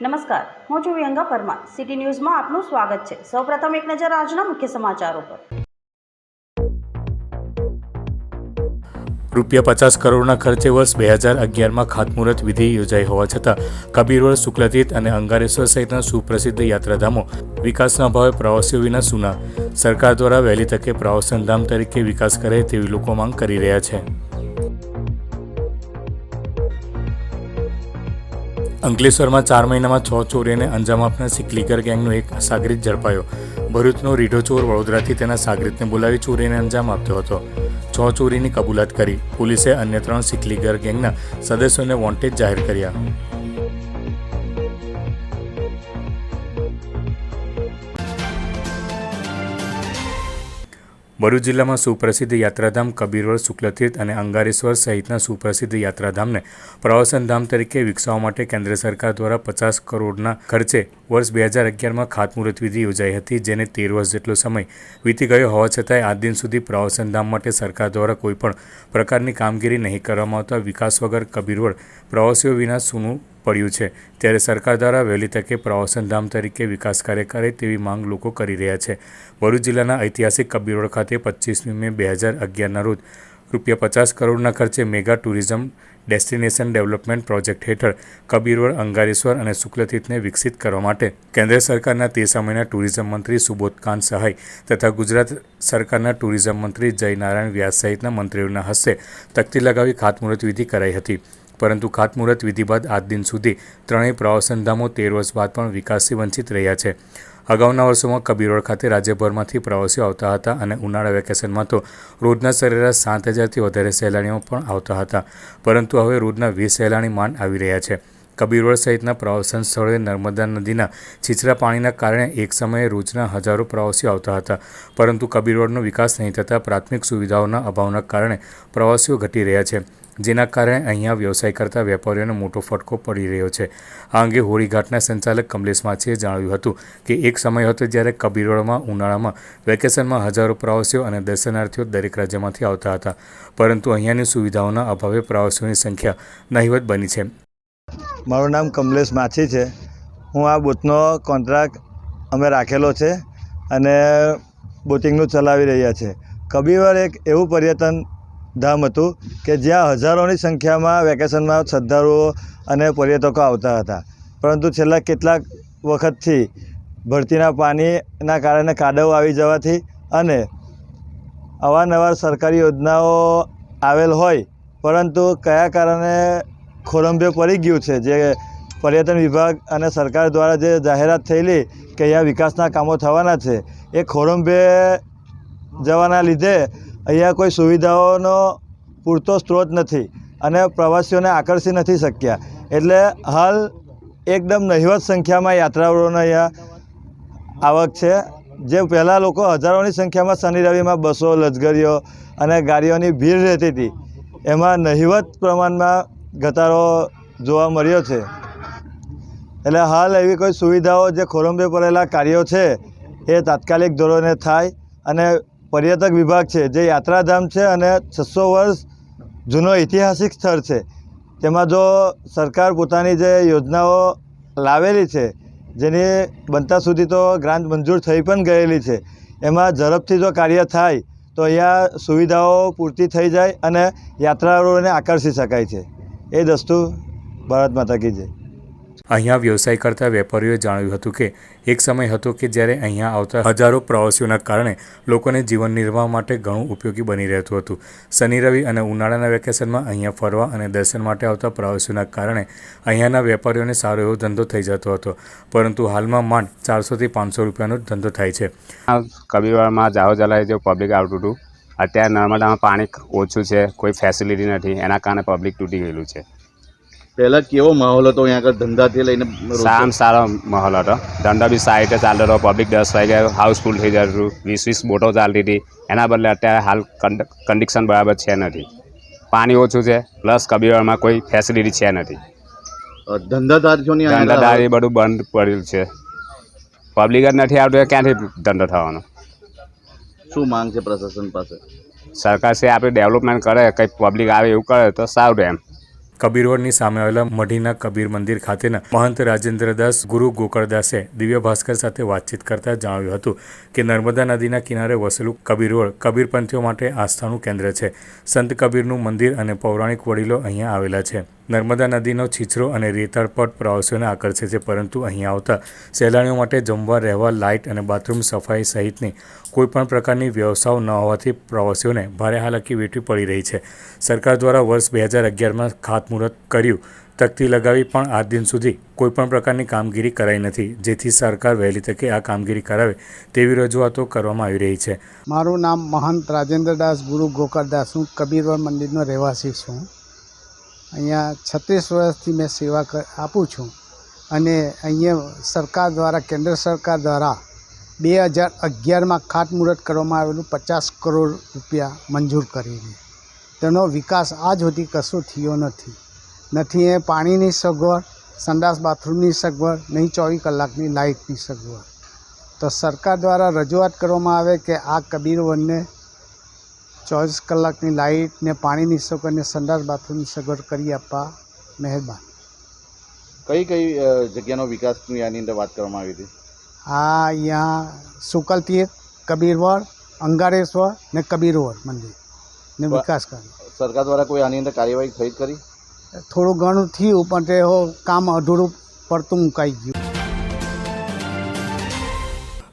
નમસ્કાર, હું છું વિહંગા પરમાર. સિટી ન્યૂઝમાં આપનું સ્વાગત છે. સૌપ્રથમ એક નજર આજના મુખ્ય સમાચારો પર. રૂપિયા પચાસ કરોડના ખર્ચે વર્ષ બે હજાર અગિયારમાં ખાતમુહૂર્ત વિધિ યોજાઈ હોવા છતાં, કબીરવડ, શુક્લતીર્થ અને અંગારેશ્વર સહિતના સુપ્રસિદ્ધ યાત્રાધામો વિકાસના ભાવે પ્રવાસીઓ વિના સુના. સરકાર દ્વારા વહેલી તકે પ્રવાસન ધામ તરીકે વિકાસ કરે તેવી લોકો માંગ કરી રહ્યા છે. અંકલેશ્વરમાં ચાર મહિનામાં છ ચોરીને અંજામ આપનાર સિકલીગર ગેંગનો એક સાગરીત ઝડપાયો. ભરૂચનો રીઢો ચોર વડોદરાથી તેના સાગરીતને બોલાવી ચોરીને અંજામ આપ્યો હતો. છ ચોરીની કબૂલાત કરી પોલીસે અન્ય ત્રણ સિકલીગર ગેંગના સદસ્યોને વોન્ટેડ જાહેર કર્યા. ભરૂચ જિલ્લામાં સુપ્રસિદ્ધ યાત્રાધામ કબીરવડ શુક્લતીર્થ અને અંગારેશ્વર સહિતના સુપ્રસિદ્ધ યાત્રાધામને પ્રવાસન ધામ તરીકે વિકસાવવા માટે કેન્દ્ર સરકાર દ્વારા પચાસ કરોડના ખર્ચે વર્ષ બે હજાર અગિયારમાં ખાતમુહૂર્ત યોજાઈ હતી, જેને તેર વર્ષ જેટલો સમય વીતી ગયો. હોવા છતાંય આજ દિન સુધી પ્રવાસન ધામ માટે સરકાર દ્વારા કોઈપણ પ્રકારની કામગીરી નહીં કરવામાં આવતા વિકાસ વગર કબીરવડ પ્રવાસીઓ વિના સૂનું પડ્યું છે. ત્યારે સરકાર દ્વારા વહેલી તકે પ્રવાસન ધામ તરીકે વિકાસ કાર્ય કરે તેવી માંગ લોકો કરી રહ્યા છે. ભરૂચ જિલ્લાના ઐતિહાસિક કબીરવડ ખાતે પચીસમી મે બે હજાર અગિયારના રોજ રૂપિયા પચાસ કરોડના ખર્ચે mega tourism destination development project હેઠળ કબીરવડ અંગારેશ્વર અને શુક્લતીર્થને વિકસિત કરવા માટે કેન્દ્ર સરકારના તે સમયના ટુરિઝમ મંત્રી સુબોધકાંત સહાય તથા ગુજરાત સરકારના ટુરિઝમ મંત્રી જય નારાયણ વ્યાસ સહિતના મંત્રીઓના હસ્તે તકતી લગાવી ખાતમુહૂર્ત વિધિ કરાઈ હતી. પરંતુ ખાતમુહૂર્ત વિધિ બાદ આજ દિન સુધી ત્રણેય પ્રવાસન ધામો તેર વર્ષ બાદ પણ વિકાસથી વંચિત રહ્યા છે. અગાઉના વર્ષોમાં કબીરોડ ખાતે રાજ્યભરમાંથી પ્રવાસીઓ આવતા હતા અને ઉનાળા વેકેશનમાં તો રોજના સરેરાશ સાત હજારથી વધારે સહેલાણીઓ પણ આવતા હતા. પરંતુ હવે રોજના વીસ સહેલાણી માંડ આવી રહ્યા છે. કબીરોડ સહિતના પ્રવાસન સ્થળોએ નર્મદા નદીના છીછરા પાણીના કારણે એક સમયે રોજના હજારો પ્રવાસીઓ આવતા હતા. પરંતુ કબીરોડનો વિકાસ નહીં થતાં પ્રાથમિક સુવિધાઓના અભાવના કારણે પ્રવાસીઓ ઘટી રહ્યા છે. જેના કારણે અહીંયા વ્યવસાય કરતા વેપારીઓને મોટો ફટકો પડી રહ્યો છે. આ અંગે હોળીઘાટના સંચાલક કમલેશ માછીએ જણાવ્યું હતું કે એક સમય હતો જ્યારે કબીરોડમાં ઉનાળામાં, વેકેશનમાં હજારો પ્રવાસીઓ અને દર્શનાર્થીઓ દરેક રાજ્યમાંથી આવતા હતા. પરંતુ અહીંયાની સુવિધાઓના અભાવે પ્રવાસીઓની સંખ્યા નહિવત બની છે. મારું નામ કમલેશ માછી છે. હું આ બોટનો કોન્ટ્રાક્ટ અમે રાખેલો છે અને બોટિંગનું ચલાવી રહ્યા છે. કબીવર એક એવું પર્યટન ધામ હતું કે જ્યાં હજારોની સંખ્યામાં વેકેશનમાં શ્રદ્ધાળુઓ અને પર્યટકો આવતા હતા. પરંતુ છેલ્લા કેટલાક વખતથી ભરતીના પાણીના કારણે કાદવ આવી જવાથી અને અવારનવાર સરકારી યોજનાઓ આવેલ હોય, પરંતુ કયા કારણે ખોરંભે પડી ગયું છે? જે પર્યટન વિભાગ અને સરકાર દ્વારા જે જાહેરાત થયેલી કે અહીંયા વિકાસના કામો થવાના છે, એ ખોરંભે જવાના લીધે અહીંયા કોઈ સુવિધાઓનો પૂરતો સ્ત્રોત નથી અને પ્રવાસીઓને આકર્ષી નથી શક્યા. એટલે હાલ એકદમ નહિવત સંખ્યામાં યાત્રાળુઓનો અહીંયા આવક છે. જે પહેલાં લોકો હજારોની સંખ્યામાં શનિ રવિમાં બસો, લશ્કરીઓ અને ગાડીઓની ભીડ રહેતી હતી. એમાં નહિવત પ્રમાણમાં ઘટાડો જોવા મળ્યો છે. એટલે હાલ એવી કોઈ સુવિધાઓ જે ખોરંભે પડેલા કાર્યો છે એ તાત્કાલિક ધોરણે થાય અને પર્યટક વિભાગ છે, જે યાત્રાધામ છે અને છસો વર્ષ જૂનો ઐતિહાસિક સ્થળ છે. તેમાં જો સરકાર પોતાની જે યોજનાઓ લાવેલી છે, જેની બનતા સુધી તો ગ્રાન્ટ મંજૂર થઈ પણ ગયેલી છે, એમાં ઝડપથી જો કાર્ય થાય, તો અહીંયા સુવિધાઓ પૂરતી થઈ જાય અને યાત્રાળુઓને આકર્ષી શકાય છે. એ દસ્તુ ભારત માતા કી જય. અહીંયા વ્યવસાય કરતા વેપારીઓએ જણાવ્યું હતું કે, એક સમય હતો કે જ્યારે અહીંયા આવતા હજારો પ્રવાસીઓના કારણે લોકોને જીવન નિર્વાહ માટે ઘણું ઉપયોગી બની રહેતું હતું. શનિ, રવિ અને ઉનાળાના વેકેશનમાં અહીંયા ફરવા અને દર્શન માટે આવતા પ્રવાસીઓના કારણે અહીંયાના વેપારીઓને સારો એવો ધંધો થઈ જતો હતો. પરંતુ હાલમાં માંડ ચારસોથી પાંચસો રૂપિયાનો ધંધો થાય છે. કબીરવાડમાં જાહો જલાય જે પબ્લિક આવતું હતું. અત્યારે નર્મદામાં પાણી ઓછું છે, કોઈ ફેસિલિટી નથી. એના કારણે પબ્લિક તૂટી ગયેલું છે. પહેલા કેવો માહોલ હતો? અહીંયા આગળ ધંધાથી લઈને સારામાં સારો માહોલ હતો. ધંધો બી સારી રીતે ચાલતો હતો પબ્લિક દસ વાગે હાઉસફુલ થઈ જતું હતું. વીસ વીસ બોટો ચાલતી હતી. એના બદલે અત્યારે હાલ કન્ડિશન બરાબર છે નથી. પાણી ઓછું છે. પ્લસ કબીરવાડમાં કોઈ ફેસિલિટી છે નથી. ધંધાદારીઓની ધંધાદારી બધું બંધ પડેલું છે. પબ્લિક જ નથી આવતું ક્યાંથી ધંધો થવાનો? શું માંગ છે પ્રશાસન પાસે? સરકાર છે આપણે ડેવલપમેન્ટ કરે કંઈ પબ્લિક આવે એવું કરે તો સારું એમ. કબીરવડની સામે આવેલા મઢીના કબીર મંદિર ખાતેના મહંત રાજેન્દ્રદાસ ગુરુ ગોકળદાસે દિવ્ય ભાસ્કર સાથે વાતચીત કરતા જણાવ્યું હતું કે નર્મદા નદીના કિનારે વસેલું કબીરવડ કબીરપંથીઓ માટે આસ્થાનું કેન્દ્ર છે. સંત કબીરનું મંદિર અને પૌરાણિક વડીલો અહીંયા આવેલા છે. નર્મદા નદીનો છીછરો અને રેતાળ પ્રવાસીઓને આકર્ષે છે, પરંતુ અહીં આવતા સહેલાણીઓ માટે જમવા, રહેવા, લાઇટ અને બાથરૂમ સફાઈ સહિતની કોઈપણ પ્રકારની વ્યવસ્થાઓ ન હોવાથી પ્રવાસીઓને ભારે હાલાકી વેઠવી પડી રહી છે. સરકાર દ્વારા વર્ષ બે હજાર અગિયારમાં ખાતમુહૂર્ત કર્યું. તકતી લગાવી પણ આજ દિન સુધી કોઈપણ પ્રકારની કામગીરી કરાઈ નથી. જેથી સરકાર વહેલી તકે આ કામગીરી કરાવે તેવી રજૂઆતો કરવામાં આવી રહી છે. મારું નામ મહંત રાજેન્દ્રદાસ ગુરુ ગોકળદાસ હું કબીરવર મંદિરનો રહેવાસી છું. અહીંયા છત્રીસ વર્ષથી મેં સેવા આપું છું. અને અહીંયા સરકાર દ્વારા, કેન્દ્ર સરકાર દ્વારા બે હજાર અગિયારમાં ખાતમુહૂર્ત કરવામાં આવેલું પચાસ કરોડ રૂપિયા મંજૂર કરીને. તેનો વિકાસ આજ સુધી કશું થયો નથી. નથી એ પાણીની સગવડ, સંડાસ બાથરૂમની સગવડ, નહીં ચોવીસ કલાકની લાઇટની સગવડ. તો સરકાર દ્વારા રજૂઆત કરવામાં આવે કે આ કબીર વનને ચોવીસ કલાકની લાઇટ ને પાણીની સગવડ ને સંડાસ બાથરૂમની સગવડ કરી આપવા મહેરબાન. કઈ કઈ જગ્યાનો વિકાસની આની અંદર વાત કરવામાં આવી હતી? આ અહીંયા શુકલતીર્થ કબીરવડ અંગારેશ્વર ને કબીરવડ મંદિર ને વિકાસ કર્યો. સરકાર દ્વારા કોઈ આની અંદર કાર્યવાહી થઈ કરી? થોડું ઘણું થયું પણ તે કામ અધૂરું પડતું મુકાઈ ગયું.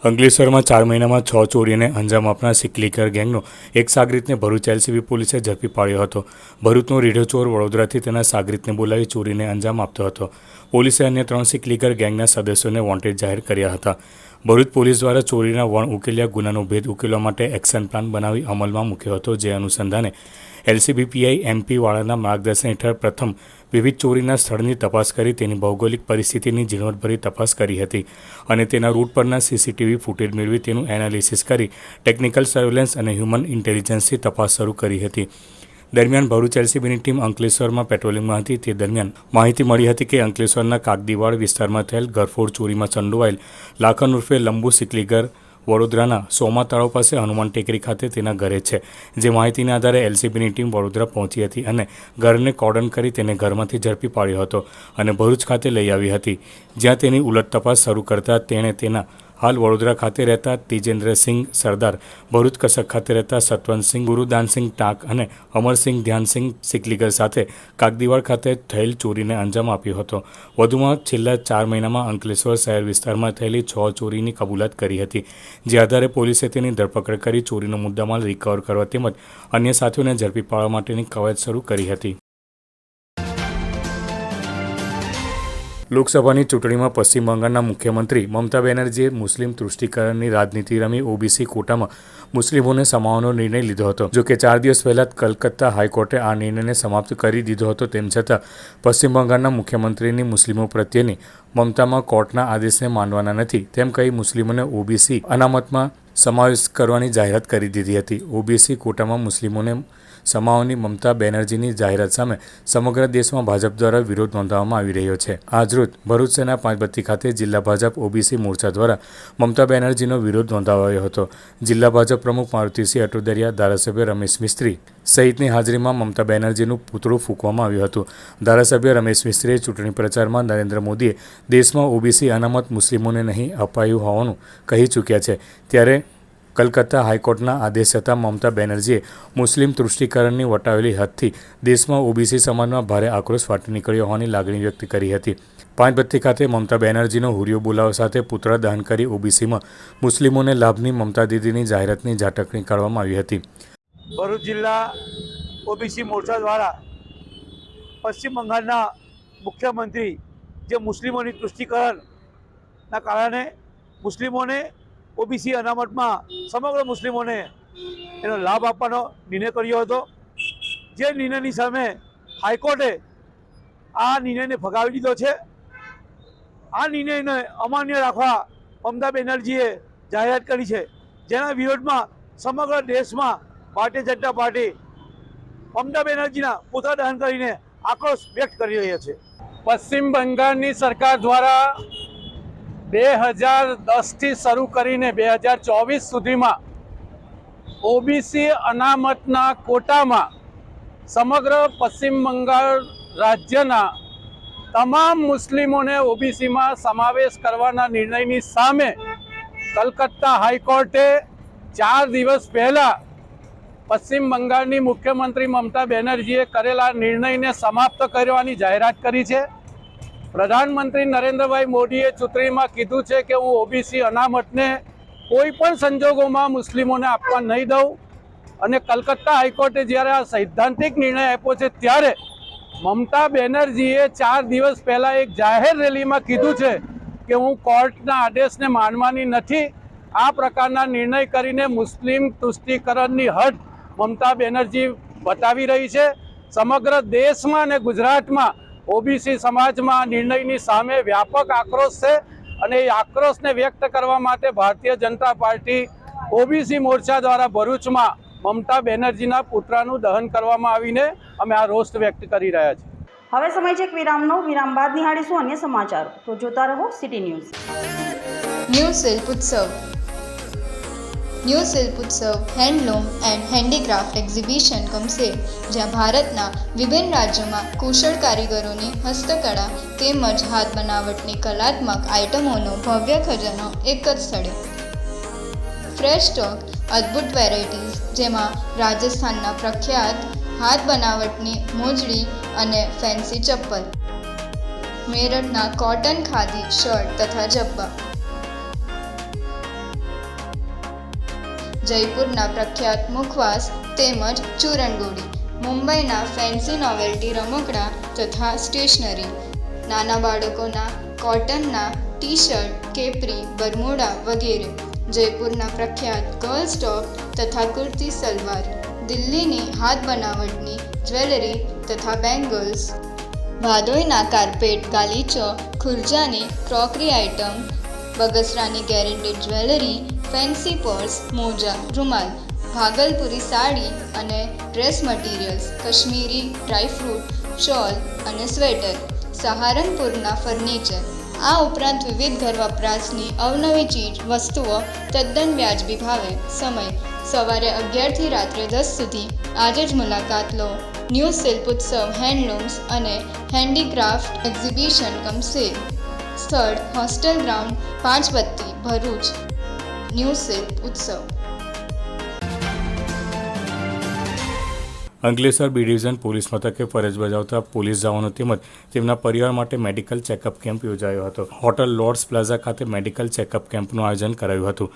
અંકલેશ્વરમાં ચાર મહિનામાં છ ચોરીને અંજામ આપનાર સિકલીકર ગેંગનો એક સાગરીતને ભરૂચ એલસીબી પોલીસે ઝડપી પાડ્યો હતો. ભરૂચનો રીઢો ચોર વડોદરાથી તેના સાગરીતને બોલાવી ચોરીને અંજામ આપતો હતો. પોલીસે અન્ય ત્રણ સિકલીકર ગેંગના સદસ્યોને વોન્ટેડ જાહેર કર્યા હતા. ભરૂચ પોલીસ દ્વારા ચોરીના વણ ઉકેલ્યા ગુનાનો ભેદ ઉકેલવા માટે એક્શન પ્લાન બનાવી અમલમાં મૂક્યો હતો, જે અનુસંધાને એલસીબીપીઆઈ એમપી વાળાના માર્ગદર્શન હેઠળ પ્રથમ વિવિધ ચોરીના સ્થળની તપાસ કરી, તેની ભૌગોલિક પરિસ્થિતિની ઝીણવટભરી તપાસ કરી હતી અને તેના રૂટ પરના સીસીટીવી ફૂટેજ મેળવી તેનું એનાલિસિસ કરી ટેકનિકલ સર્વેલન્સ અને હ્યુમન ઇન્ટેલિજન્સથી તપાસ શરૂ કરી હતી. દરમિયાન ભરૂચ એલસીબીની ટીમ અંકલેશ્વરમાં પેટ્રોલિંગમાં હતી. તે દરમિયાન માહિતી મળી હતી કે અંકલેશ્વરના કાગદીવાડ વિસ્તારમાં થયેલ ઘરફોડ ચોરીમાં સંડોવાયેલ લાખન ઉર્ફે લંબુ સિકલીગર વડોદરાના સોમા તળાવ પાસે હનુમાન ટેકરી ખાતે તેના ઘરે છે. જે માહિતીના આધારે એલસીબીની ટીમ વડોદરા પહોંચી હતી અને ઘરને કોર્ડન કરી તેને ઘરમાંથી ઝડપી પાડ્યો હતો અને ભરૂચ ખાતે લઈ આવી હતી. જ્યાં તેની ઉલટ તપાસ શરૂ કરતા તેણે તેના હાલ વડોદરા ખાતે રહેતા તેજેન્દ્રસિંહ સરદાર, ભરૂચ કસક ખાતે રહેતા સતવંતસિંહ, ગુરુદાનસિંહ ટાંક અને અમરસિંહ ધ્યાનસિંહ સિકલીગર સાથે કાગદીવાડ ખાતે થયેલ ચોરીને અંજામ આપ્યો હતો. વધુમાં છેલ્લા ચાર મહિનામાં અંકલેશ્વર શહેર વિસ્તારમાં થયેલી છ ચોરીની કબૂલાત કરી હતી. જે આધારે પોલીસે તેની ધરપકડ કરી ચોરીનો મુદ્દામાલ રિકવર કરવા તેમજ અન્ય સાથીઓને ઝડપી પાડવા માટેની કવાયત શરૂ કરી હતી. લોકસભાની ચૂંટણીમાં પશ્ચિમ બંગાળના મુખ્યમંત્રી મમતા બેનર્જીએ મુસ્લિમ તૃષ્ટિકરણની રાજનીતિ રમી ઓબીસી કોટામાં મુસ્લિમોને સમાવવાનો નિર્ણય લીધો હતો. જો કે ચાર દિવસ પહેલા કલકત્તા હાઈકોર્ટે આ નિર્ણયને સમાપ્ત કરી દીધો હતો, તેમ છતાં પશ્ચિમ બંગાળના મુખ્યમંત્રીની મુસ્લિમો પ્રત્યેની મમતામાં કોર્ટના આદેશને માનવાના નથી. તેમ કહી મુસ્લિમોને ઓબીસી અનામતમાં સમાવેશ કરવાની જાહેરાત કરી દીધી હતી. ઓબીસી કોટામાં મુસ્લિમોને સમાવવાની મમતા બેનર્જીની જાહેરાત સામે સમગ્ર દેશમાં ભાજપ દ્વારા વિરોધ નોંધાવવામાં આવી રહ્યો છે. આજરોજ ભરૂચ શહેરના પાંચબત્તી ખાતે જિલ્લા ભાજપ ઓબીસી મોરચા દ્વારા મમતા બેનર્જીનો વિરોધ નોંધાવાયો હતો. જિલ્લા ભાજપ પ્રમુખ મારુતિસિંહ અટોદરિયા, ધારાસભ્ય રમેશ મિસ્ત્રી સહિતની હાજરીમાં મમતા બેનર્જીનું પૂતળું ફૂંકવામાં આવ્યું હતું. ધારાસભ્ય રમેશ મિસ્ત્રીએ ચૂંટણી પ્રચારમાં નરેન્દ્ર મોદીએ દેશમાં ઓબીસી અનામત મુસ્લિમોને નહીં અપાયું હોવાનું કહી ચૂક્યા છે. ત્યારે કલકત્તા હાઈકોર્ટના આદેશ છતાં મમતા બેનર્જીએ મુસ્લિમ તૃષ્ટિકરણની વટાવેલી હદથી દેશમાં ઓબીસી સમાજમાં ભારે આક્રોશ ફાટી નીકળ્યો હોવાની લાગણી વ્યક્ત કરી હતી. પાંચબત્તી ખાતે મમતા બેનર્જીનો હુરિયો બોલાવ સાથે પુતળા દહન કરી ઓબીસીમાં મુસ્લિમોને લાભની મમતા દીદીની જાહેરાતની ઝાટકણી કાઢવામાં આવી હતી. ભરૂચ જિલ્લા ઓબીસી મોરચા દ્વારા પશ્ચિમ બંગાળના મુખ્યમંત્રી જે મુસ્લિમોની તૃષ્ટિકરણના કારણે મુસ્લિમોને ઓબીસી અનામતમાં સમગ્ર મુસ્લિમોને એનો લાભ આપવાનો નિર્ણય કર્યો હતો. જે નિર્ણયની સામે હાઈકોર્ટે આ નિર્ણયને ફગાવી દીધો છે. આ નિર્ણયને અમાન્ય રાખવા મમતા બેનર્જીએ જાહેરાત કરી છે. જેના વિરોધમાં સમગ્ર દેશમાં ભારતીય જનતા પાર્ટી મમતા બેનર્જીના પુતળા દહન કરીને આક્રોશ વ્યક્ત કરી રહ્યા છે. પશ્ચિમ બંગાળની સરકાર દ્વારા બે હજાર દસથી શરૂ કરીને બે હજાર ચોવીસ સુધીમાં ઓબીસી અનામતના કોટામાં સમગ્ર પશ્ચિમ બંગાળ રાજ્યના તમામ મુસ્લિમોને ઓબીસીમાં સમાવેશ કરવાના નિર્ણયની સામે કલકત્તા હાઈકોર્ટે ચાર દિવસ પહેલાં પશ્ચિમ બંગાળની મુખ્યમંત્રી મમતા બેનર્જીએ કરેલા નિર્ણયને સમાપ્ત કરવાની જાહેરાત કરી છે. પ્રધાનમંત્રી નરેન્દ્રભાઈ મોદીએ ચૂંટણીમાં કીધું છે કે હું ઓબીસી અનામતને કોઈ પણ સંજોગોમાં મુસ્લિમોને આપવા નહીં દઉં. અને કલકત્તા હાઈકોર્ટે જ્યારે આ સૈદ્ધાંતિક નિર્ણય આપ્યો છે ત્યારે મમતા બેનર્જીએ ચાર દિવસ પહેલાં એક જાહેર રેલીમાં કીધું છે કે હું કોર્ટના આદેશને માનવાની નથી. આ પ્રકારના નિર્ણય કરીને મુસ્લિમ તુષ્ટિકરણની હદ મમતા બેનર્જી બતાવી રહી છે. સમગ્ર દેશમાં અને ગુજરાતમાં ઓબીસી સમાજમાં નિર્ણયની સામે વ્યાપક આક્રોશ છે અને એ આક્રોશને વ્યક્ત કરવા માટે ભારતીય જનતા પાર્ટી ઓબીસી મોરચા દ્વારા ભરૂચમાં મમતા બેનર્જીના પુતળાનું દહન કરવામાં આવીને અમે આ રોષ વ્યક્ત કરી રહ્યા છીએ. હવે સમય છે એક વિરામનો. વિરામ બાદ નિહાળીશું અન્ય સમાચારો. તો જોતા રહો સિટી ન્યૂઝ. ન્યૂઝ શિલ્પ ઉત્સવ. ન્યૂ શિલ્પ ઉત્સવ હેન્ડલૂમ એન્ડ હેન્ડીક્રાફ્ટ એક્ઝિબિશન ગમશે, જ્યાં ભારતના વિભિન્ન રાજ્યોમાં કુશળ કારીગરોની હસ્તકળા તેમજ હાથ બનાવટની કલાત્મક આઇટમોનો ભવ્ય ખજાનો એક જ સ્થળે. ફ્રેશ સ્ટોક અદ્ભુત વેરાયટીઝ જેમાં રાજસ્થાનના પ્રખ્યાત હાથ બનાવટની મોજડી અને ફેન્સી ચપ્પલ. મેરઠના કોટન ખાદી શર્ટ તથા જબ્બા. જયપુરના પ્રખ્યાત મુખવાસ તેમજ ચૂરણગોળી, મુંબઈના ફેન્સી નોવેલ્ટી રમકડા તથા સ્ટેશનરી, નાના બાળકોના કોટનના ટી શર્ટ કેપરી, બરમુડા વગેરે, જયપુરના પ્રખ્યાત ગર્લ્સ ટોપ તથા કુર્તી સલવાર, દિલ્હીની હાથ બનાવટની જ્વેલરી તથા બેંગલ્સ. ભાદોઈના કાર્પેટ, ગાલીચો, ખુરજાની ક્રોકરી આઇટમ બગસરાની ગેરેન્ટેડ જ્વેલરી, ફેન્સી પર્સ, મોજા, રૂમાલ, ભાગલપુરી સાડી અને dress materials, Kashmiri dry fruit shawl અને સ્વેટર, સહારનપુરના ફર્નિચર. આ ઉપરાંત વિવિધ ઘર વપરાશની અવનવી ચીજ, વસ્તુઓ, તદ્દન વ્યાજબી ભાવે. સમય. સવારે અગિયારથી રાત્રે દસ સુધી. આજે જ મુલાકાત લો. ન્યૂ શિલ્પ ઉત્સવ હેન્ડલૂમ્સ અને હેન્ડીક્રાફ્ટ એક્ઝિબિશન કમ સેલ સ્થળ હોસ્ટેલ ગ્રાઉન્ડ પાંચ બત્તી ભરૂચ ન્યૂ શિલ્પ ઉત્સવ. અંકલેશ્વર બી ડિવિઝન પોલીસ મથકે ફરજ બજાવતા પોલીસ જવાનો તેમજ તેમના પરિવાર માટે મેડિકલ ચેકઅપ કેમ્પ યોજાયો હતો. હોટલ લોર્ડ્સ પ્લાઝા ખાતે મેડિકલ ચેકઅપ કેમ્પનું આયોજન કરાયું હતું.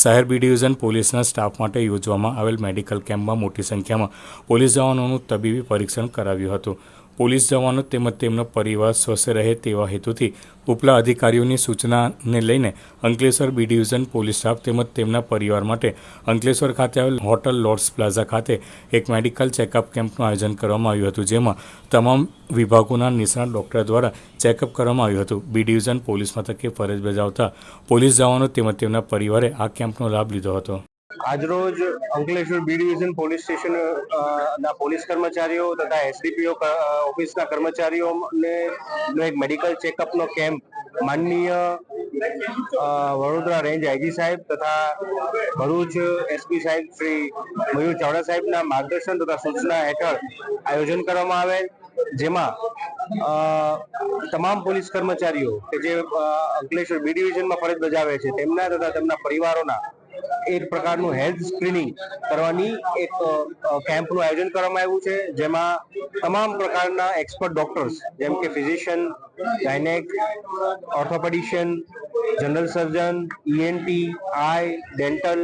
શહેર બી ડિવિઝન પોલીસના સ્ટાફ માટે યોજવામાં આવેલ મેડિકલ કેમ્પમાં મોટી સંખ્યામાં પોલીસ જવાનોનું તબીબી પરીક્ષણ કરાવ્યું હતું. પોલીસ જવાનો તેમજ તેમનો પરિવાર સ્વસ્થ રહે તેવા હેતુથી ઉપલા અધિકારીઓની સૂચનાને લઈને Ankleshwar B division police staff તેમજ તેમના પરિવાર માટે અંકલેશ્વર ખાતે આવેલ હોટલ લોર્ડ્સ પ્લાઝા ખાતે એક મેડિકલ ચેકઅપ કેમ્પનું આયોજન કરવામાં આવ્યું હતું, જેમાં તમામ વિભાગોના નિષ્ણાત ડૉક્ટર દ્વારા ચેકઅપ કરવામાં આવ્યું હતું. બી ડિવિઝન પોલીસ મથકે ફરજ બજાવતા પોલીસ જવાનો તેમજ તેમના પરિવારે આ કેમ્પનો લાભ લીધો હતો. આજરોજ Ankleshwar B division police station ના પોલીસ કર્મચારીઓ તથા એસડીપીઓ ઓફિસના કર્મચારીઓને એક મેડિકલ ચેકઅપનો કેમ્પ માનનીય વડોદરા રેન્જ આઈજી સાહેબ તથા ભરૂચ એસપી સાહેબ શ્રી મયુર ચાવડા સાહેબના માર્ગદર્શન તથા સૂચના હેઠળ આયોજન કરવામાં આવેલ, જેમાં તમામ પોલીસ કર્મચારીઓ કે જે અંકલેશ્વર બી ડિવિઝનમાં ફરજ બજાવે છે તેમના તથા તેમના પરિવારોના એક પ્રકારનું હેલ્થ સ્ક્રીનિંગ કરવાની એક કેમ્પનું આયોજન કરવામાં આવ્યું છે, જેમાં તમામ પ્રકારના એક્સપર્ટ ડોક્ટર્સ જેમ કે physician gynaec orthopaedician general surgeon ENT eye dental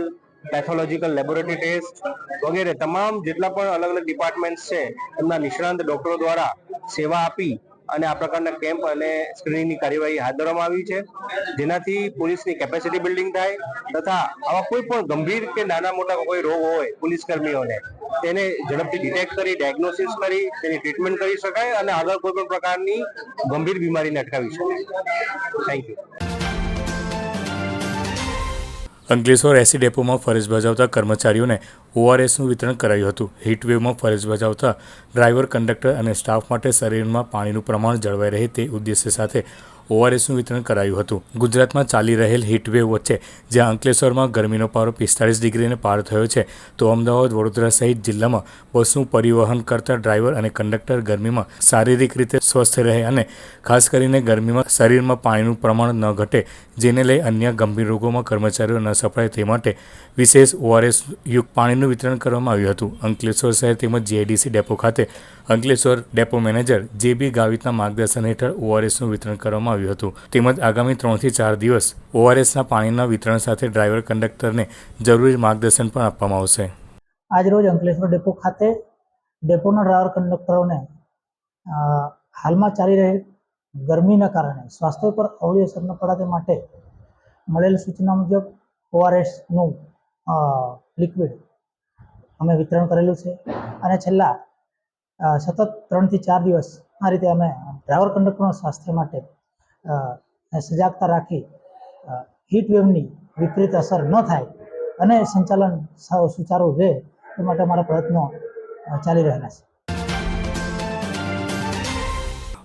pathological laboratory test વગેરે, તમામ જેટલા પણ અલગ અલગ ડિપાર્ટમેન્ટ્સ છે, એમના નિષ્ણાંત ડોક્ટરો દ્વારા સેવા આપી અને આ પ્રકારના કેમ્પ અને સ્ક્રીનિંગની કાર્યવાહી હાથ ધરવામાં આવી છે. જેનાથી પોલીસની કેપેસિટી બિલ્ડિંગ થાય તથા આવા કોઈ પણ ગંભીર કે નાના મોટા કોઈ રોગ હોય પોલીસ કર્મીઓને તેને ઝડપથી ડિટેક્ટ કરી ડાયગ્નોસિસ કરી, તેની ટ્રીટમેન્ટ કરી શકાય અને આગળ કોઈ પણ પ્રકારની ગંભીર બીમારીને અટકાવી શકાય. થેન્ક યુ અંકલેશ્વર એસી ડેપોમાં ફરજ બજાવતા કર્મચારીઓને ઓઆરએસનું વિતરણ કરાયું હતું. હીટવેવમાં ફરજ બજાવતા ડ્રાઈવર, કંડક્ટર અને સ્ટાફ માટે શરીરમાં પાણીનું પ્રમાણ જળવાઈ રહે તે ઉદ્દેશ્ય સાથે ઓઆરએસનું વિતરણ કરાયું હતું. ગુજરાતમાં ચાલી રહેલ હીટવેવ વચ્ચે, જ્યાં અંકલેશ્વરમાં ગરમીનો પારો પિસ્તાળીસ ડિગ્રીને પાર થયો છે, તો અમદાવાદ, વડોદરા સહિત જિલ્લામાં બસનું પરિવહન કરતા ડ્રાઈવર અને કંડક્ટર ગરમીમાં શારીરિક રીતે સ્વસ્થ રહે અને ખાસ કરીને ગરમીમાં શરીરમાં પાણીનું પ્રમાણ ન ઘટે, જેને લઈ અન્ય ગંભીર રોગોમાં કર્મચારીઓ ન સપડાય તે માટે વિશેષ ઓઆરએસ યુક્ત પાણીનું વિતરણ કરવામાં આવ્યું હતું. અંકલેશ્વર શહેર તેમજ જીઆઈડીસી ડેપો ખાતે અંકલેશ્વર ડેપો મેનેજર જે બી ગાવિતના માર્ગદર્શન હેઠળ ઓઆરએસનું વિતરણ કરવામાં આવ્યું હતું. તેમજ આગામી ત્રણથી ચાર દિવસ ઓઆરએસના પાણીના વિતરણ સાથે ડ્રાઈવર કંડક્ટરને જરૂરી માર્ગદર્શન પણ આપવામાં આવશે. આજરોજ અંકલેશ્વર ડેપો ખાતે ડેપોના ડ્રાઈવર કંડક્ટરોને હાલમાં ચાલી રહેલ ગરમીના કારણે સ્વાસ્થ્ય પર અવળી અસર ન પડે તે માટે મળેલ સૂચના મુજબ ઓઆરએસનું લિક્વિડ અમે વિતરણ કરેલું છે. અને છેલ્લા સતત ત્રણથી ચાર દિવસ આ રીતે અમે ડ્રાઈવર કંડક્ટરના સ્વાસ્થ્ય માટે સજાગતા રાખી હીટ વિપરીત અસર ન થાય અને સંચાલન સુચારું રહે તે માટે અમારા પ્રયત્નો ચાલી રહેલા છે.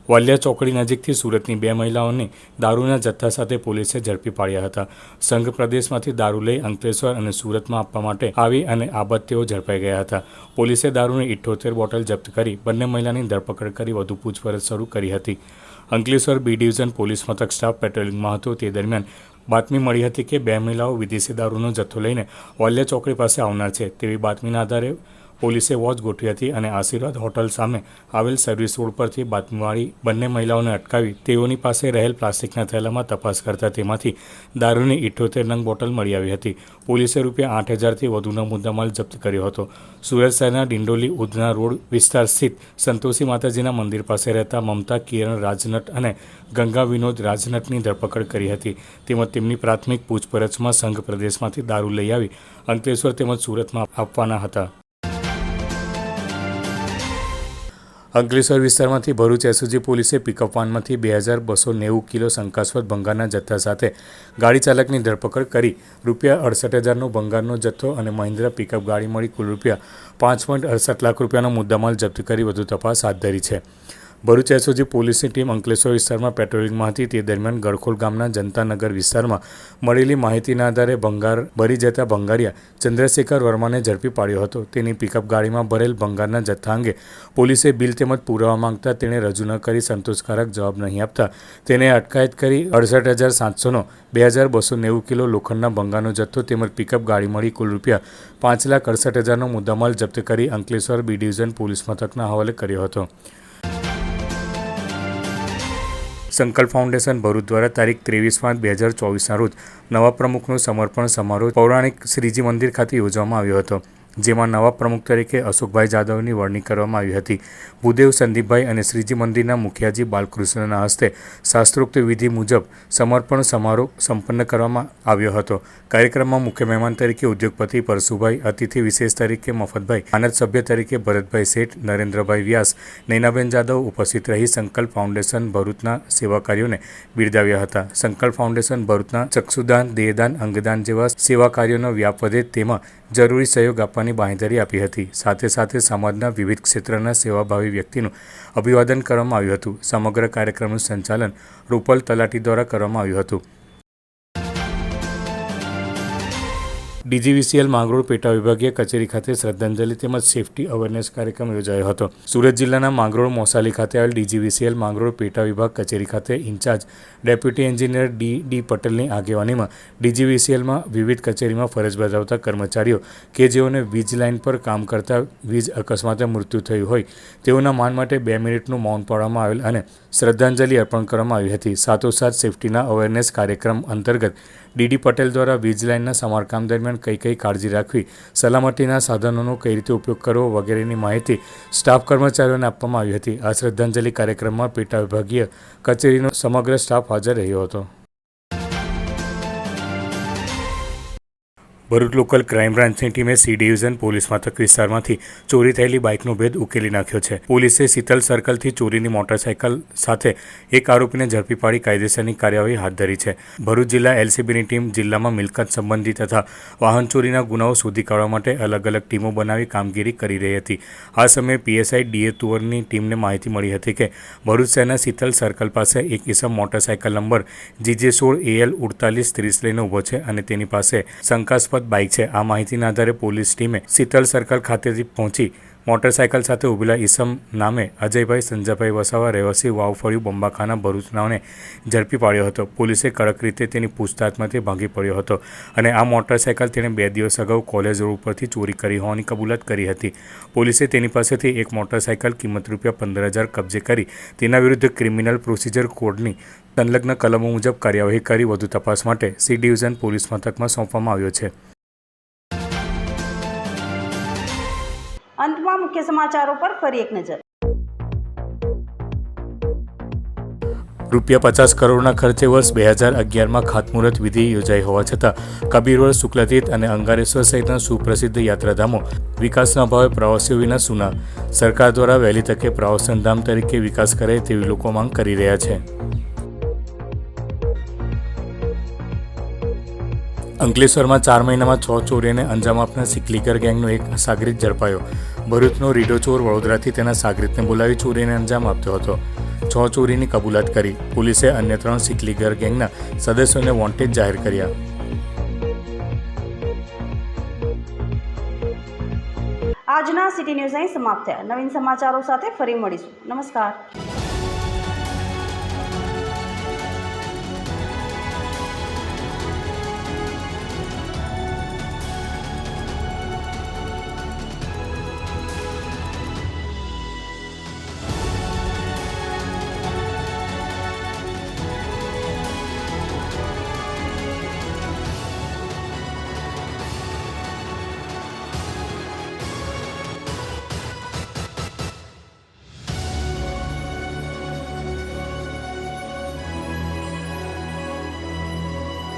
વાલિયા ચોકડી નજીકથી સુરતની બે મહિલાઓને દારૂના જથ્થા સાથે પોલીસે ઝડપી પાડ્યા હતા. સંઘ પ્રદેશમાંથી દારૂ લઈ અંકલેશ્વર અને સુરતમાં આપવા માટે આવી અને આ તેઓ ઝડપાઈ ગયા હતા. પોલીસે દારૂની ઇઠ્ઠોતેર બોટલ જપ્ત કરી બંને મહિલાની ધરપકડ કરી વધુ પૂછપરછ શરૂ કરી હતી. અંકલેશ્વર બી ડિવિઝન પોલીસ મથક સ્ટાફ પેટ્રોલિંગમાં હતો તે દરમિયાન બાતમી મળી હતી કે બે મહિલાઓ વિદેશી દારૂનો જથ્થો લઈને વાલિયા ચોકડી પાસે આવનાર છે. તેવી બાતમીના આધારે પોલીસે વોચ ગોઠવી હતી અને આશીર્વાદ હોટલ સામે આવેલ સર્વિસ રોડ પરથી બાતમીવાળી બંને મહિલાઓને અટકાવી તેઓની પાસે રહેલ પ્લાસ્ટિકના થેલામાં તપાસ કરતા તેમાંથી દારૂની ઇઠોતેર નંગ બોટલ મળી આવી હતી. પોલીસે રૂપિયા આઠ હજારથી વધુનો મુદ્દામાલ જપ્ત કર્યો હતો. સુરત શહેરના ડિંડોલી ઉધના રોડ વિસ્તાર સ્થિત સંતોષી માતાજીના મંદિર પાસે રહેતા મમતા કિરણ રાજનટ અને ગંગા વિનોદ રાજનટની ધરપકડ કરી હતી. તેમજ તેમની પ્રાથમિક પૂછપરછમાં સંઘ પ્રદેશમાંથી દારૂ લઈ આવી. અંકલેશ્વર તેમજ સુરતમાં આપવાના હતા. અંકલેશ્વર વિસ્તારમાંથી ભરૂચ એસઓજી પોલીસે પિકઅપ વાનમાંથી બે હજાર બસો નેવું કિલો શંકાસ્પદ ભંગારના જથ્થા સાથે ગાડી ચાલકની ધરપકડ કરી રૂપિયા અડસઠ હજારનો ભંગારનો જથ્થો અને મહિન્દ્રા પિકઅપ ગાડી મળી કુલ રૂપિયા પાંચ પોઈન્ટ અડસઠ લાખ રૂપિયાનો મુદ્દામાલ જપ્ત કરી વધુ તપાસ હાથ ધરી છે. ભરૂચ એસઓજી પોલીસની ટીમ અંકલેશ્વર વિસ્તારમાં પેટ્રોલિંગમાં હતી. તે દરમિયાન ગડખોલ ગામના જનતાનગર વિસ્તારમાં મળેલી માહિતીના આધારે ભંગાર ભરી જતા ભંગારિયા ચંદ્રશેખર વર્માને ઝડપી પાડ્યો હતો. તેની પિકઅપ ગાડીમાં ભરેલ ભંગારના જથ્થા અંગે પોલીસે બિલ તેમજ પુરાવા માંગતા તેણે રજૂ ન કરી સંતોષકારક જવાબ નહીં આપતા. તેને અટકાયત કરી અડસઠ હજાર સાતસોનો બે હજાર બસો નેવું કિલો લોખંડના ભંગારનો જથ્થો તેમજ પિકઅપ ગાડી મળી કુલ રૂપિયા પાંચ લાખ અડસઠ હજારનો મુદ્દામાલ જપ્ત કરી અંકલેશ્વર બી ડિવિઝન પોલીસ મથકના હવાલે કર્યો હતો. સંકલ્પ ફાઉન્ડેશન ભરૂચ દ્વારા તારીખ ત્રેવીસ પાંચ બે હજાર ચોવીસના રોજ નવા પ્રમુખનો સમર્પણ સમારોહ પૌરાણિક શ્રીજી મંદિર ખાતે યોજવામાં આવ્યો હતો. જેમાં નવા પ્રમુખ તરીકે અશોકભાઈ જાદવની વરણી કરવામાં આવી હતી. ભૂદેવ સંદીપભાઈ અને શ્રીજી મંદિરના મુખિયાજી બાલકૃષ્ણના હસ્તે શાસ્ત્રોક્ત વિધિ મુજબ સમર્પણ સમારોહ સંપન્ન કરવામાં આવ્યો હતો. કાર્યક્રમમાં મુખ્ય મહેમાન તરીકે ઉદ્યોગપતિ પરશુભાઈ અતિથિ વિશેષ તરીકે મફતભાઈ આનંદ સભ્ય તરીકે ભરતભાઈ શેઠ, નરેન્દ્રભાઈ વ્યાસ, નૈનાબેન જાદવ ઉપસ્થિત રહી સંકલ્પ ફાઉન્ડેશન ભરૂચના સેવા કાર્યોને બિરદાવ્યા હતા. સંકલ્પ ફાઉન્ડેશન ભરૂચના ચક્ષુદાન, દેહદાન, અંગદાન જેવા સેવા કાર્યોનો વ્યાપ વધે તેમાં જરૂરી સહયોગ આપવાની બાંહેધરી આપી હતી. સાથે સાથે સમાજના વિવિધ ક્ષેત્રના સેવાભાવી વ્યક્તિનું અભિવાદન કરવામાં આવ્યું હતું. સમગ્ર કાર્યક્રમનું સંચાલન રૂપલ તલાટી દ્વારા કરવામાં આવ્યું હતું. ડીજીવીસીએલ માંગરોળ પેટા વિભાગીય કચેરી ખાતે શ્રદ્ધાંજલિ તેમજ સેફટી અવેરનેસ કાર્યક્રમ યોજાયો હતો. સુરત જિલ્લાના માંગરોળ મોસાલી ખાતે આવેલ ડીજીવીસીએલ માંગરોળ પેટા વિભાગ કચેરી ખાતે in charge deputy engineer D D પટેલની આગેવાનીમાં ડીજીવીસીએલમાં વિવિધ કચેરીમાં ફરજ બજાવતા કર્મચારીઓ કે જેઓને વીજ લાઇન પર કામ કરતા વીજ અકસ્માતે મૃત્યુ થયું હોય તેઓના માન માટે બે મિનિટનું મૌન પાડવામાં આવેલ અને શ્રદ્ધાંજલિ અર્પણ કરવામાં આવી હતી. સાથોસાથ સેફટીના અવેરનેસ કાર્યક્રમ અંતર્ગત ડીડી પટેલ દ્વારા વીજ લાઇનના સમારકામ દરમિયાન કઈ કઈ કાળજી રાખવી, સલામતીના સાધનોનો કઈ રીતે ઉપયોગ કરવો વગેરેની માહિતી સ્ટાફ કર્મચારીઓને આપવામાં આવી હતી. આ શ્રદ્ધાંજલિ કાર્યક્રમમાં પેટા વિભાગીય કચેરીનો સમગ્ર સ્ટાફ હાજર રહ્યો હતો. ભરૂચ લોકલ ક્રાઇમ બ્રાન્ચની ટીમે સી ડિવિઝન પોલીસ મથક વિસ્તારમાંથી ચોરી થયેલી બાઇકનો ભેદ ઉકેલી નાખ્યો છે. પોલીસે શીતલ સર્કલથી ચોરીની મોટરસાયકલ સાથે એક આરોપીને ઝડપી પાડી કાયદેસરની કાર્યવાહી હાથ ધરી છે. ભરૂચ જિલ્લા એલસીબીની ટીમ જિલ્લામાં મિલકત સંબંધી તથા વાહન ચોરીના ગુનાઓ શોધી કાઢવા માટે અલગ અલગ ટીમો બનાવી કામગીરી કરી રહી હતી. આ સમયે પીએસઆઈ ડીએ તુવરની ટીમને માહિતી મળી હતી કે ભરૂચ શહેરના શીતલ સર્કલ પાસે એક ઇસમ મોટરસાયકલ નંબર જીજે સોળ એએલ ઉડતાલીસ ત્રીસ લઈને ઊભો છે અને તેની પાસે શંકાસ્પદ બાઇક છે. આ માહિતીના આધારે પોલીસ ટીમે શીતલ સર્કલ ખાતેથી પહોંચી મોટરસાયકલ સાથે ઉભેલા ઈસમ નામે અજયભાઈ, સંજયભાઈ વસાવા, રહેવાસી વાવફળિયું બંબાખાના ભરૂચનાઓને ઝડપી પાડ્યો હતો. પોલીસે કડક રીતે તેની પૂછતાછમાંથી ભાંગી પડ્યો હતો અને આ મોટરસાયકલ તેણે બે દિવસ અગાઉ કોલેજ રોડ ઉપરથી ચોરી કરી હોવાની કબૂલાત કરી હતી. પોલીસે તેની પાસેથી એક મોટરસાયકલ કિંમત રૂપિયા પંદર હજાર કબજે કરી તેના વિરુદ્ધ ક્રિમિનલ પ્રોસિજર કોડની સંલગ્ન કલમો મુજબ કાર્યવાહી કરી વધુ તપાસ માટે સી ડિવિઝન પોલીસ મથકમાં સોંપવામાં આવ્યો છે. અંતમાં મુખ્ય સમાચારો પર ફરી એક નજર. રૂપિયા પચાસ કરોડના ખર્ચે વર્ષ બે હજાર અગિયારમાં ખાતમુહૂર્ત વિધિ યોજાઈ હોવા છતાં કબીરવડ શુક્લતીર્થ અને અંગારેશ્વર સહિતના સુપ્રસિદ્ધ યાત્રાધામો વિકાસના અભાવે પ્રવાસીઓ વિના સુના. સરકાર દ્વારા વહેલી તકે પ્રવાસન ધામ તરીકે વિકાસ કરે તેવી લોકો માંગ કરી રહ્યા છે. અંકલેશ્વરમાં ચાર મહિનામાં છ ચોરીને અંજામ આપનાર સિકલીગર ગેંગનો એક સાગરીત ઝડપાયો. ભરૂચનો રીડો ચોર વડોદરાથી તેના સાગરીતને બોલાવી ચોરીને અંજામ આપતો હતો. છ ચોરીની કબૂલાત કરી પોલીસે અન્ય ત્રણ સિકલીગર ગેંગના સદસ્યોને વોન્ટેડ જાહેર કર્યા. આજના સિટી ન્યૂઝ અહીં સમાપ્ત થયા. નવીન સમાચારો સાથે ફરી મળીશું. નમસ્કાર.